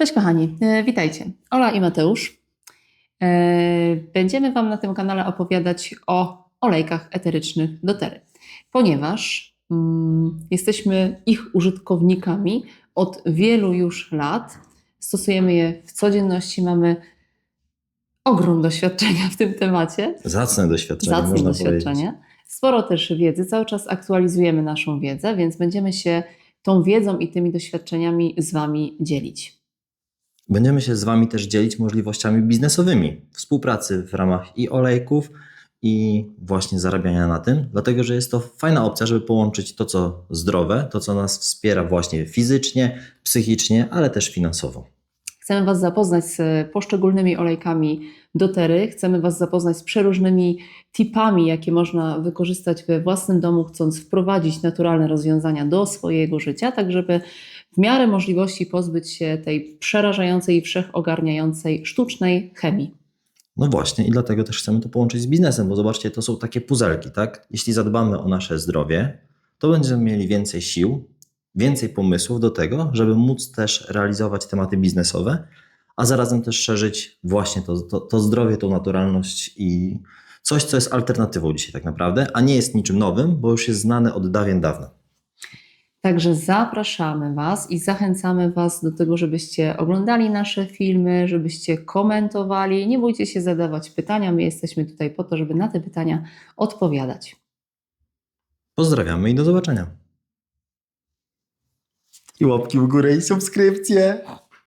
Cześć kochani, e, witajcie. Ola i Mateusz. E, Będziemy Wam na tym kanale opowiadać o olejkach eterycznych doTERY, ponieważ mm, jesteśmy ich użytkownikami od wielu już lat. Stosujemy je w codzienności, mamy ogrom doświadczenia w tym temacie. Zacne doświadczenie, Zacne można doświadczenie. Sporo też wiedzy, cały czas aktualizujemy naszą wiedzę, więc będziemy się tą wiedzą i tymi doświadczeniami z Wami dzielić. Będziemy się z Wami też dzielić możliwościami biznesowymi współpracy w ramach i olejków, i właśnie zarabiania na tym, dlatego że jest to fajna opcja, żeby połączyć to, co zdrowe, to, co nas wspiera właśnie fizycznie, psychicznie, ale też finansowo. Chcemy Was zapoznać z poszczególnymi olejkami doTERY, chcemy Was zapoznać z przeróżnymi tipami, jakie można wykorzystać we własnym domu, chcąc wprowadzić naturalne rozwiązania do swojego życia, tak żeby w miarę możliwości pozbyć się tej przerażającej i wszechogarniającej sztucznej chemii. No właśnie, i dlatego też chcemy to połączyć z biznesem, bo zobaczcie, to są takie puzelki, tak? Jeśli zadbamy o nasze zdrowie, to będziemy mieli więcej sił, więcej pomysłów do tego, żeby móc też realizować tematy biznesowe, a zarazem też szerzyć właśnie to, to, to zdrowie, tą naturalność i coś, co jest alternatywą dzisiaj tak naprawdę, a nie jest niczym nowym, bo już jest znane od dawien dawna. Także zapraszamy Was i zachęcamy Was do tego, żebyście oglądali nasze filmy, żebyście komentowali. Nie bójcie się zadawać pytania. My jesteśmy tutaj po to, żeby na te pytania odpowiadać. Pozdrawiamy i do zobaczenia. I łapki w górę i subskrypcje.